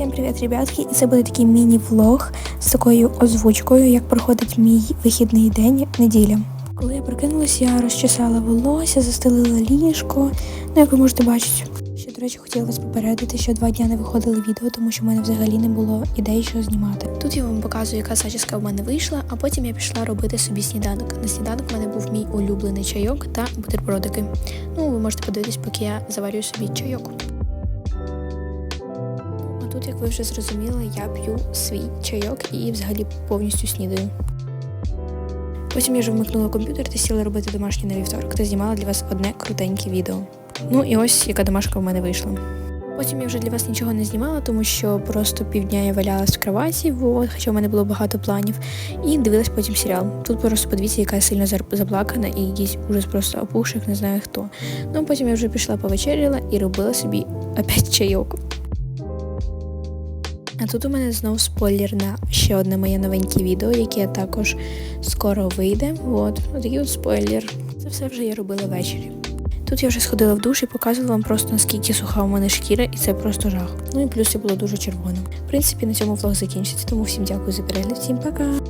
Всім привіт, ребятки! І це буде такий міні-влог з такою озвучкою, як проходить мій вихідний день неділя. Коли я прокинулась, я розчесала волосся, застелила ліжко. Ну, як ви можете бачити. Ще, до речі, хотіла вас попередити, що два дня не виходили відео, тому що в мене взагалі не було ідей, що знімати. Тут я вам показую, яка зачіска в мене вийшла, а потім я пішла робити собі сніданок. На сніданок в мене був мій улюблений чайок та бутербродики. Ну, ви можете подивитись, поки я заварюю собі чайок. Тут, як ви вже зрозуміли, я п'ю свій чайок і взагалі повністю снідаю. Потім я вже вмикнула комп'ютер та сіла робити домашній на вівторок та знімала для вас одне крутеньке відео. Ну і ось яка домашка в мене вийшла. Потім я вже для вас нічого не знімала, тому що просто півдня я валялась в кроваті, вот, хоча в мене було багато планів, і дивилась потім серіал. Тут просто подивіться, яка сильно заплакана і якийсь ужас просто опухших, не знаю хто. Ну потім я вже пішла повечеряла і робила собі опять чайок. А тут у мене знов спойлер на ще одне моє новеньке відео, яке також скоро вийде. От, такий от спойлер. Це все вже я робила ввечері. Тут я вже сходила в душ і показувала вам просто наскільки суха у мене шкіра, і це просто жах. Ну і плюс я була дуже червоним. В принципі, на цьому влог закінчиться, тому всім дякую за перегляд, всім пока!